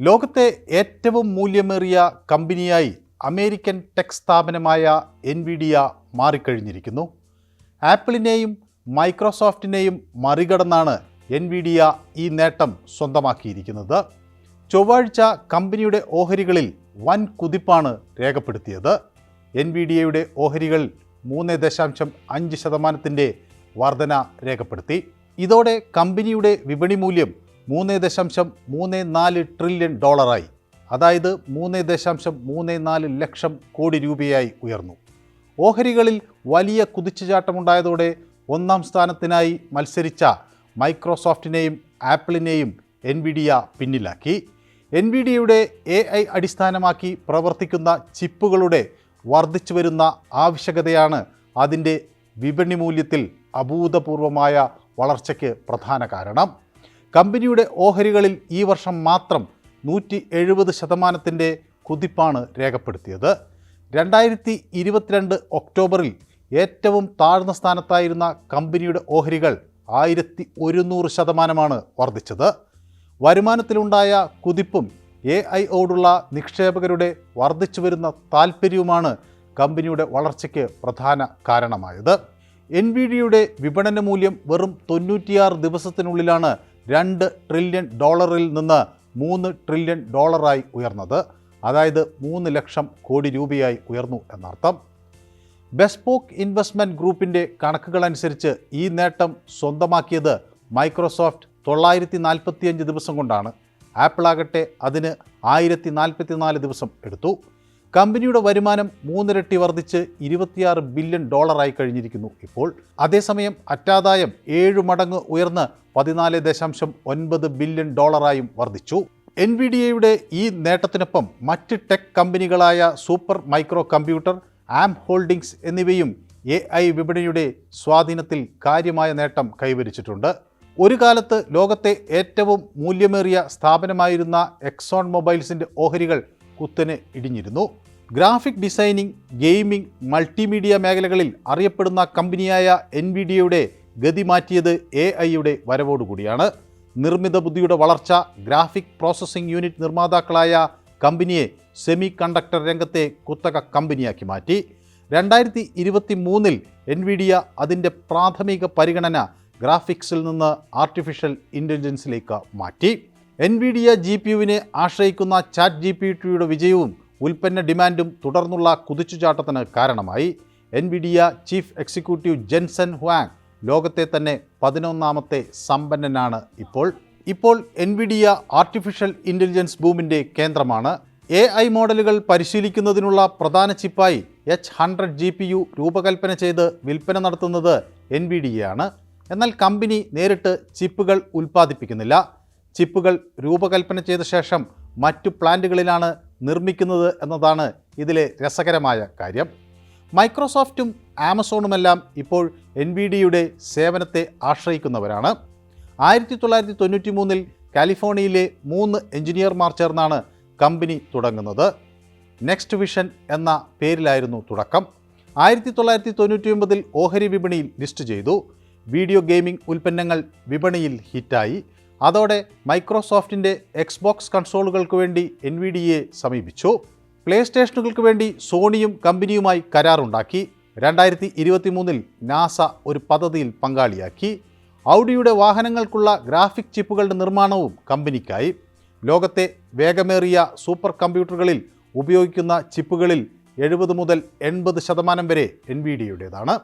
ലോകത്തെ ഏറ്റവും മൂല്യമേറിയ കമ്പനിയായി അമേരിക്കൻ ടെക് സ്ഥാപനമായ എൻവിഡിയ മാറിക്കഴിഞ്ഞിരിക്കുന്നു. ആപ്പിളിനെയും മൈക്രോസോഫ്റ്റിനെയും മറികടന്നാണ് എൻവിഡിയ ഈ നേട്ടം സ്വന്തമാക്കിയിരിക്കുന്നത്. ചൊവ്വാഴ്ച കമ്പനിയുടെ ഓഹരികളിൽ വൻ കുതിപ്പാണ് രേഖപ്പെടുത്തിയത്. എൻവിഡിയയുടെ ഓഹരികൾ മൂന്ന് ദശാംശം അഞ്ച് ശതമാനത്തിന്റെ വർധന രേഖപ്പെടുത്തി. ഇതോടെ കമ്പനിയുടെ വിപണി മൂല്യം മൂന്ന് ദശാംശം മൂന്ന് നാല് ട്രില്യൺ ഡോളറായി. അതായത് മൂന്ന് ദശാംശം മൂന്ന് നാല് ലക്ഷം കോടി രൂപയായി ഉയർന്നു. ഓഹരികളിൽ വലിയ കുതിച്ചുചാട്ടമുണ്ടായതോടെ ഒന്നാം സ്ഥാനത്തിനായി മത്സരിച്ച മൈക്രോസോഫ്റ്റിനെയും ആപ്പിളിനെയും എൻവിഡിയ പിന്നിലാക്കി. എൻവിഡിയയുടെ എ ഐ അടിസ്ഥാനമാക്കി പ്രവർത്തിക്കുന്ന ചിപ്പുകളുടെ വർദ്ധിച്ചു വരുന്ന ആവശ്യകതയാണ് അതിന്റെ വിപണി മൂല്യത്തിൽ അഭൂതപൂർവമായ വളർച്ചയ്ക്ക് പ്രധാന കാരണം. കമ്പനിയുടെ ഓഹരികളിൽ ഈ വർഷം മാത്രം നൂറ്റി എഴുപത് ശതമാനത്തിന്റെ കുതിപ്പാണ് രേഖപ്പെടുത്തിയത്. രണ്ടായിരത്തി ഇരുപത്തിരണ്ട് ഒക്ടോബറിൽ ഏറ്റവും താഴ്ന്ന സ്ഥാനത്തായിരുന്ന കമ്പനിയുടെ ഓഹരികൾ ആയിരത്തി ഒരുന്നൂറ് ശതമാനമാണ് വർദ്ധിച്ചത്. വരുമാനത്തിലുണ്ടായ കുതിപ്പും എ ഐ ഓടുള്ള നിക്ഷേപകരുടെ വർദ്ധിച്ചു വരുന്ന താൽപ്പര്യവുമാണ് കമ്പനിയുടെ വളർച്ചയ്ക്ക് പ്രധാന കാരണമായത്. എൻ വി ഡിയുടെ വിപണന മൂല്യം വെറും തൊണ്ണൂറ്റിയാറ് ദിവസത്തിനുള്ളിലാണ് രണ്ട് ട്രില്യൺ ഡോളറിൽ നിന്ന് മൂന്ന് ട്രില്യൺ ഡോളറായി ഉയർന്നത്. അതായത് മൂന്ന് ലക്ഷം കോടി രൂപയായി ഉയർന്നു എന്നർത്ഥം. ബെസ്പോക്ക് ഇൻവെസ്റ്റ്മെന്റ് ഗ്രൂപ്പിന്റെ കണക്കുകളനുസരിച്ച് ഈ നേട്ടം സ്വന്തമാക്കിയത് മൈക്രോസോഫ്റ്റ് തൊള്ളായിരത്തി നാൽപ്പത്തിയഞ്ച് ദിവസം കൊണ്ടാണ്. ആപ്പിൾ ആകട്ടെ അതിന് ആയിരത്തി നാൽപ്പത്തിനാല് ദിവസം എടുത്തു. കമ്പനിയുടെ വരുമാനം മൂന്നിരട്ടി വർദ്ധിച്ച് ഇരുപത്തിയാറ് ബില്യൺ ഡോളറായി കഴിഞ്ഞിരിക്കുന്നു. ഇപ്പോൾ അതേസമയം അറ്റാദായം ഏഴ് മടങ്ങ് ഉയർന്ന് പതിനാല് ദശാംശം ഒൻപത് ബില്യൺ ഡോളറായും വർദ്ധിച്ചു. എൻ വി ഡി എയുടെ ഈ നേട്ടത്തിനൊപ്പം മറ്റ് tech കമ്പനികളായ Super Micro Computer Arm Holdings എന്നിവയും എ ഐ വിപണിയുടെ സ്വാധീനത്തിൽ കാര്യമായ നേട്ടം കൈവരിച്ചിട്ടുണ്ട്. ഒരു കാലത്ത് ലോകത്തെ ഏറ്റവും മൂല്യമേറിയ സ്ഥാപനമായിരുന്ന എക്സോൺ മൊബൈൽസിന്റെ ഓഹരികൾ കുത്തനെ ഇടിഞ്ഞിരുന്നു. ഗ്രാഫിക് ഡിസൈനിങ് ഗെയിമിംഗ് മൾട്ടിമീഡിയ മേഖലകളിൽ അറിയപ്പെടുന്ന കമ്പനിയായ എൻ വി ഡിയുടെ ഗതി മാറ്റിയത് എ ഐയുടെ വരവോടുകൂടിയാണ്. നിർമ്മിത ബുദ്ധിയുടെ വളർച്ച ഗ്രാഫിക് പ്രോസസ്സിംഗ് യൂണിറ്റ് നിർമ്മാതാക്കളായ കമ്പനിയെ സെമി കണ്ടക്ടർ രംഗത്തെ കുത്തക കമ്പനിയാക്കി മാറ്റി. രണ്ടായിരത്തി ഇരുപത്തി മൂന്നിൽ എൻവിഡിയ അതിന്റെ പ്രാഥമിക പരിഗണന ഗ്രാഫിക്സിൽ നിന്ന് ആർട്ടിഫിഷ്യൽ ഇന്റലിജൻസിലേക്ക് മാറ്റി. എൻവിഡിയ ജി പി യുവിനെ ആശ്രയിക്കുന്ന ചാറ്റ് ജി പി ടിയുടെ വിജയവും ഉൽപ്പന്ന ഡിമാൻഡും തുടർന്നുള്ള കുതിച്ചുചാട്ടത്തിന് കാരണമായി. Nvidia chief executive Jensen Huang ലോകത്തെ തന്നെ പതിനൊന്നാമത്തെ സമ്പന്നനാണ് ഇപ്പോൾ. ഇപ്പോൾ എൻവിഡിയ ആർട്ടിഫിഷ്യൽ ഇന്റലിജൻസ് ബൂമിന്റെ കേന്ദ്രമാണ്. എ ഐ മോഡലുകൾ പരിശീലിക്കുന്നതിനുള്ള പ്രധാന ചിപ്പായി H hundred G P U രൂപകൽപ്പന ചെയ്ത് വിൽപ്പന നടത്തുന്നത് എൻ വി ഡി ആണ്. എന്നാൽ കമ്പനി നേരിട്ട് ചിപ്പുകൾ ഉൽപ്പാദിപ്പിക്കുന്നില്ല. ചിപ്പുകൾ രൂപകൽപ്പന ചെയ്ത ശേഷം മറ്റു പ്ലാന്റുകളിലാണ് നിർമ്മിക്കുന്നത് എന്നതാണ് ഇതിലെ രസകരമായ കാര്യം. മൈക്രോസോഫ്റ്റും ആമസോണുമെല്ലാം ഇപ്പോൾ എൻ വി ഡിയുടെ സേവനത്തെ ആശ്രയിക്കുന്നവരാണ്. ആയിരത്തി തൊള്ളായിരത്തി തൊണ്ണൂറ്റി മൂന്നിൽ കാലിഫോർണിയയിലെ മൂന്ന് എഞ്ചിനീയർമാർ ചേർന്നാണ് കമ്പനി തുടങ്ങുന്നത്. നെക്സ്റ്റ് വിഷൻ എന്ന പേരിലായിരുന്നു തുടക്കം. ആയിരത്തി തൊള്ളായിരത്തി തൊണ്ണൂറ്റി ഒമ്പതിൽ ഓഹരി വിപണിയിൽ ലിസ്റ്റ് ചെയ്തു. വീഡിയോ ഗെയിമിംഗ് ഉൽപ്പന്നങ്ങൾ വിപണിയിൽ ഹിറ്റായി. അതോടെ മൈക്രോസോഫ്റ്റിന്റെ എക്സ്ബോക്സ് കൺസോളുകൾക്ക് വേണ്ടി എൻ വി ഡിയെ സമീപിച്ചു. പ്ലേ സ്റ്റേഷനുകൾക്ക് വേണ്ടി സോണിയും കമ്പനിയുമായി കരാറുണ്ടാക്കി. രണ്ടായിരത്തി ഇരുപത്തി മൂന്നിൽ നാസ ഒരു പദ്ധതിയിൽ പങ്കാളിയാക്കി. ഔഡിയുടെ വാഹനങ്ങൾക്കുള്ള ഗ്രാഫിക് ചിപ്പുകളുടെ നിർമ്മാണവും കമ്പനിക്കായി. ലോകത്തെ വേഗമേറിയ സൂപ്പർ കമ്പ്യൂട്ടറുകളിൽ ഉപയോഗിക്കുന്ന ചിപ്പുകളിൽ എഴുപത് മുതൽ എൺപത് ശതമാനം വരെ എൻ വി ഡിയുടേതാണ്